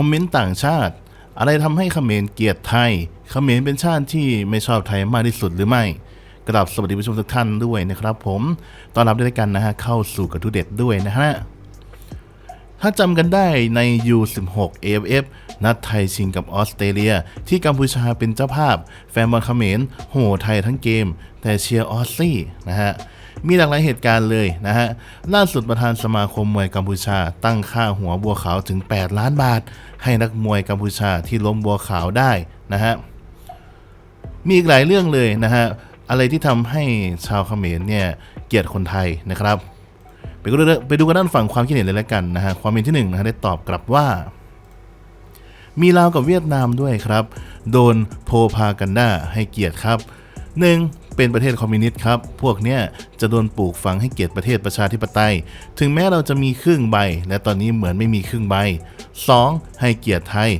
อมเมนต์ต่างชาติ อะไรทำให้เขมรเกลียดไทย เขมรเป็นชาติที่ไม่ชอบไทยมากที่สุดหรือไม่กราบสวัสดีผู้ชมทุกท่านด้วยนะครับผมต้อนรับด้วยกันนะฮะเข้าสู่กระทูเด็ดด้วยนะฮะ ถ้าจำกันได้ใน U16 AFF นัดไทยชิงกับออสเตรเลีย ที่กัมพูชาเป็นเจ้าภาพ แฟนบอลเขมรโหไทยทั้งเกม แต่เชียร์ออสซี่นะฮะมีหลากหลายเหตุการณ์เลยนะฮะ ล่าสุดประธานสมาคมมวยกัมพูชา ตั้งค่าหัวบัวขาวถึง 8 ล้านบาท ให้นักมวยกัมพูชาที่ล้มบัวขาวได้นะฮะ มีอีกหลายเรื่องเลยนะฮะ อะไรที่ทำให้ชาวเขมรเนี่ยเกลียดคนไทยนะครับ ไปดูไปดูกันด้านฝั่งความคิดเห็นเลยแล้วกันนะฮะความเห็นที่หนึ่งนะฮะได้ตอบกลับว่า มีลาวกับเวียดนามด้วยครับ โดนโพพากันด้าให้เกียรติครับ 1. เป็นประเทศคอมมิวนิสต์ครับ พวกเนี้ยจะโดนปลูกฝังให้เกียรติประเทศประชาธิปไตย ถึงแม้เราจะมีครึ่งใบ และตอนนี้เหมือนไม่มีครึ่งใบ 2. ให้เกียรติไทย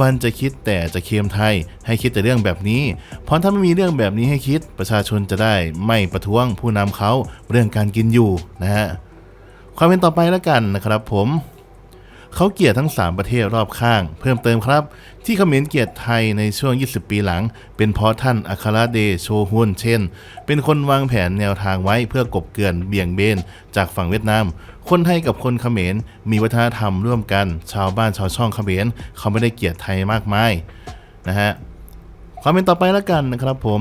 วันๆจะคิดแต่จะเค็มไทย ให้คิดแต่เรื่องแบบนี้ เพราะถ้าไม่มีเรื่องแบบนี้ให้คิดประชาชนจะได้ไม่ประท้วงผู้นำเขาเรื่องการกินอยู่นะฮะ ความเป็นต่อไปแล้วกันนะครับผมเขาเกลียดทั้ง 3 ประเทศรอบข้าง เพิ่มเติมครับ ที่เขมรเกลียดไทยในช่วง 20 ปีหลัง เป็นเพราะท่านอัครเดชโชฮุนเช่น เป็นคนวางแผนแนวทางไว้เพื่อกบเกลื่อนเบี่ยงเบน จากฝั่งเวียดนาม คนไทยกับคนเขมรมีวัฒนธรรมร่วมกัน ชาวบ้านชาวช่องเขมรเขาไม่ได้เกลียดไทยมากมายนะฮะความเป็นต่อไปแล้วกันนะครับผม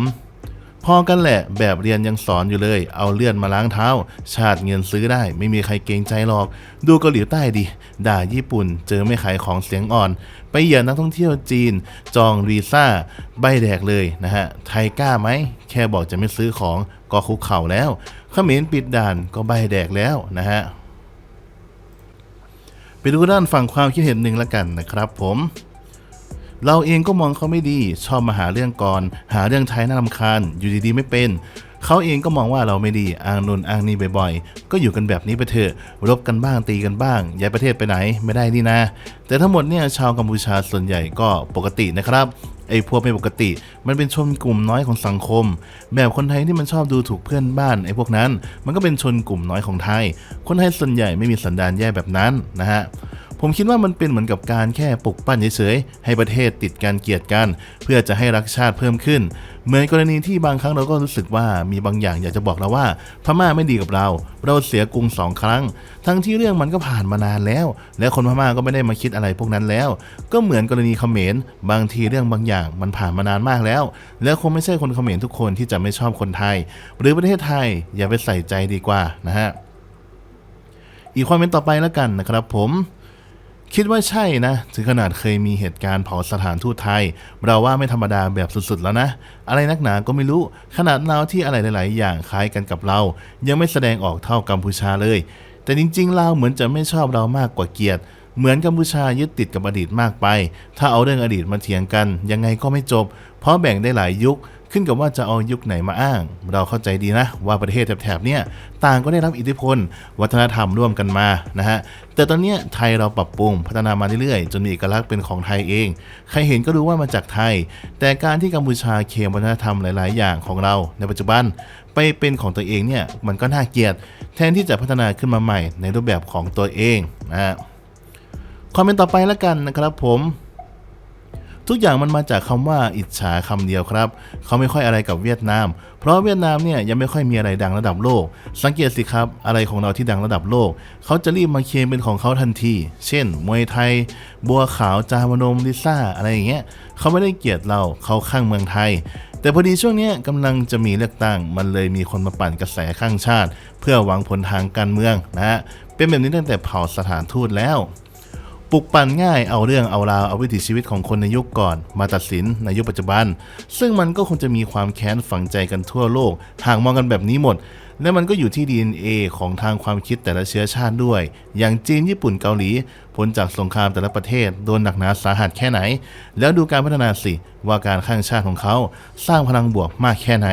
พอกันแหละ แบบเรียนยังสอนอยู่เลย เอาเลื่อนมาล้างเท้า ชาติเงินซื้อได้ ไม่มีใครเกรงใจหรอก ดูเกาหลีใต้ดิ ด่าญี่ปุ่น เจอไม่ขายของเสียงอ่อน ไปเหยียดนักท่องเที่ยวจีน จองวีซ่า ใบแดกเลยนะฮะ ไทยกล้าไหม แค่บอกจะไม่ซื้อของก็คุกเข่าแล้วเขมรปิดด่านก็ใบแดกแล้วนะฮะ ไปดูด้านฝั่งความคิดเห็นหนึ่งละกันนะครับผม เราเองก็มองเขาไม่ดี ชอบมาหาเรื่องก่อน หาเรื่องไทยน่ารำคาญ อยู่ดีๆไม่เป็น เขาเองก็มองว่าเราไม่ดีอ้างนนอ้างนี่บ่อยๆ ก็อยู่กันแบบนี้ไปเถอะ รบกันบ้างตีกันบ้าง ย้ายประเทศไปไหนไม่ได้นี่นะ แต่ทั้งหมดเนี่ยชาวกัมพูชาส่วนใหญ่ก็ปกตินะครับไอ้พวกไม่ปกติ มันเป็นชนกลุ่มน้อยของสังคม แบบคนไทยที่มันชอบดูถูกเพื่อนบ้านไอ้พวกนั้น มันก็เป็นชนกลุ่มน้อยของไทย คนไทยส่วนใหญ่ไม่มีสันดานแย่แบบนั้นนะฮะ ผมคิดว่ามันเป็นเหมือนกับการแค่ปลุกปั้นเฉยๆให้ประเทศติดการเกลียดกัน เพื่อจะให้รักชาติเพิ่มขึ้น เหมือนกรณีที่บางครั้งเราก็รู้สึกว่ามีบางอย่างอยากจะบอกเราว่า พม่าไม่ดีกับเรา เราเสียกรุงสองครั้ง ทั้งที่เรื่องมันก็ผ่านมานานแล้ว และคนพม่าก็ไม่ได้มาคิดอะไรพวกนั้นแล้ว ก็เหมือนกรณีเขมรบางทีเรื่องบางอย่างมันผ่านมานานมากแล้ว แล้วคงไม่ใช่คนเขมรทุกคนที่จะไม่ชอบคนไทย หรือประเทศไทยอย่าไปใส่ใจดีกว่านะฮะอีกความเป็นต่อไปแล้วกันนะครับผม คิดว่าใช่นะ ถึงขนาดเคยมีเหตุการณ์เผาสถานทูตไทย เราว่าไม่ธรรมดาแบบสุดๆแล้วนะ อะไรนักหนาก็ไม่รู้ ขนาดเราที่อะไรหลาย ๆ อย่างคล้ายกันกับเรา ยังไม่แสดงออกเท่ากัมพูชาเลย แต่จริงๆเราเหมือนจะไม่ชอบเรามากกว่าเกียรติ เหมือนกัมพูชายึดติดกับอดีตมากไป ถ้าเอาเรื่องอดีตมาเถียงกัน ยังไงก็ไม่จบ เพราะแบ่งได้หลายยุค ขึ้นกับว่าจะเอายุคไหนมาอ้าง เราเข้าใจดีนะว่าประเทศแถบๆเนี่ยต่างก็ได้รับอิทธิพล วัฒนธรรมร่วมกันมานะฮะแต่ตอนเนี้ยไทยเราปรับปรุงพัฒนามาเรื่อยๆ จนมีเอกลักษณ์เป็นของไทยเอง ใครเห็นก็รู้ว่ามาจากไทย แต่การที่กัมพูชาเคมวัฒนธรรมหลาย ๆ อย่างของเราในปัจจุบันไปเป็นของตัวเองเนี่ยมันก็น่าเกลียด แทนที่จะพัฒนาขึ้นมาใหม่ในรูปแบบของตัวเองนะฮะความเป็นต่อไปแล้วกันนะครับผม ทุกอย่างมันมาจากคำว่าอิจฉาคำเดียวครับ เขาไม่ค่อยอะไรกับเวียดนาม เพราะเวียดนามเนี่ยยังไม่ค่อยมีอะไรดังระดับโลก สังเกตสิครับ อะไรของเราที่ดังระดับโลก เขาจะรีบมาเคลมเป็นของเขาทันที เช่น มวยไทย บัวขาวจามนมลิซ่าอะไรอย่างเงี้ย เขาไม่ได้เกลียดเรา เขาข้างเมืองไทย แต่พอดีช่วงนี้กำลังจะมีเลือกตั้ง มันเลยมีคนมาปั่นกระแสข้างชาติ เพื่อหวังผลทางการเมืองนะฮะ เป็นแบบนี้ตั้งแต่เผาสถานทูตแล้ว ลุกปั่นง่ายเอาเรื่องเอาราวเอาวิถีชีวิตของคนในยุคก่อน มาตัดสินในยุคปัจจุบัน ซึ่งมันก็คงจะมีความแค้นฝังใจกันทั่วโลก หากมองกันแบบนี้หมด และมันก็อยู่ที่ DNA ของทางความคิดแต่ละเชื้อชาติด้วย อย่างจีนญี่ปุ่นเกาหลีพ้นจากสงครามแต่ละประเทศโดนหนักหนาสาหัสแค่ไหน แล้วดูการพัฒนาสิว่าการข้างชาติของเขา สร้างพลังบวกมากแค่ไหน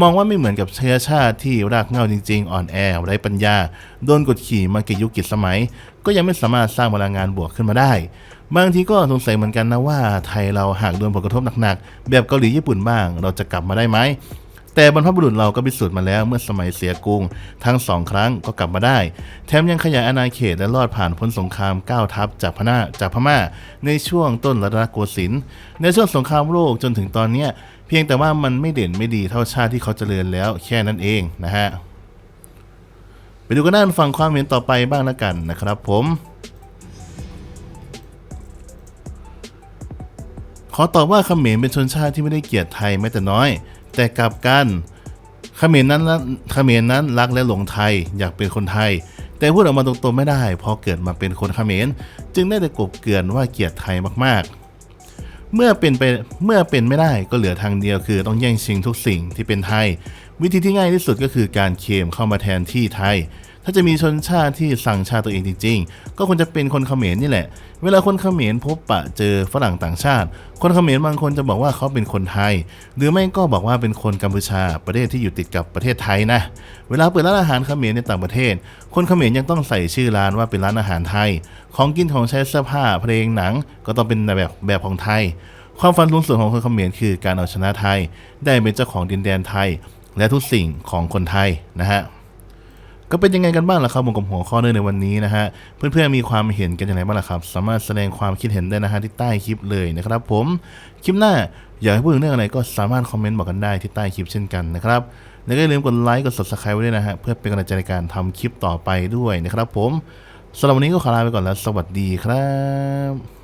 มองว่าไม่เหมือนกับเชื้อชาติที่รากเหง้าจริงๆ อ่อนแอไร้ปัญญา โดนกดขี่มาเกี่ยุคกิจสมัย ก็ยังไม่สามารถสร้างพลังงานบวกขึ้นมาได้ บางทีก็สงสัยเหมือนกันนะว่าไทยเราหากโดนผลกระทบหนักๆ แบบเกาหลีญี่ปุ่นบ้าง เราจะกลับมาได้ไหม แต่บรรพบุรุษเราก็พิสูจน์มาแล้วเมื่อสมัยเสียกรุง ทั้งสองครั้งก็กลับมาได้ แถมยังขยายอาณาเขตและรอดผ่านพ้นสงครามก้าวทัพจากพม่าจากพม่า ในช่วงต้นรัตนโกสินทร์ในช่วงสงครามโลกจนถึงตอนเนี้ยเพียงแต่ว่ามันไม่เด่นไม่ดีเท่าชาติที่เขาเจริญแล้วแค่นั้นเองนะฮะไปดูกันด้านฝั่งความเห็นต่อไปบ้างแล้วกันนะครับ ผมขอตอบว่าเขมรเป็นชนชาติที่ไม่ได้เกลียดไทยแม้แต่น้อย แต่กลับกันเขมรนั้นเขมรนั้นรักและหลงไทยอยากเป็นคนไทย แต่พูดออกมาตรงๆไม่ได้ พอเกิดมาเป็นคนเขมรจึงได้แต่กบเกลื่อนว่าเกลียดไทยมากๆ เมื่อเป็นไปเมื่อเป็นไม่ได้ก็เหลือทางเดียวคือต้องแย่งชิงทุกสิ่งที่เป็นไทย วิธีที่ง่ายที่สุดก็คือการเคมเข้ามาแทนที่ไทย ถ้าจะมีชนชาติที่สั่งชาติตัวเองจริง ๆ ก็ควรจะเป็นคนเขมรนี่แหละ เวลาคนเขมรพบปะเจอฝรั่งต่างชาติ คนเขมรบางคนจะบอกว่าเขาเป็นคนไทย หรือไม่ก็บอกว่าเป็นคนกัมพูชาประเทศที่อยู่ติดกับประเทศไทยนะ เวลาเปิดร้านอาหารเขมรในต่างประเทศ คนเขมรยังต้องใส่ชื่อร้านว่าเป็นร้านอาหารไทย ของกินของใช้เสื้อผ้าเพลงหนัง ก็ต้องเป็นแบบแบบของไทย ความฝันสูงสุดของคนเขมรคือการเอาชนะไทย ได้เป็นเจ้าของดินแดนไทย และทุกสิ่งของคนไทยนะฮะ ก็เป็นยังไงกันบ้างล่ะครับผมกับหัวข้อเรื่อในวันนี้นะฮะ เพื่อนๆมีความเห็นกันอย่างไรบ้างล่ะครับ สามารถแสดงความคิดเห็นได้นะฮะที่ใต้คลิปเลยนะครับผม คลิปหน้าอยากให้พูดถึงเรื่องอะไรก็สามารถคอมเมนต์บอกกันได้ที่ใต้คลิปเช่นกันนะครับแล้วก็อย่าลืมกดไลค์กด subscribe ไว้ด้วยนะฮะเพื่อเป็นกำลังใจในการทำคลิปต่อไปด้วยนะครับผมสำหรับวันนี้ก็ขอลาไปก่อนแล้ว สวัสดีครับ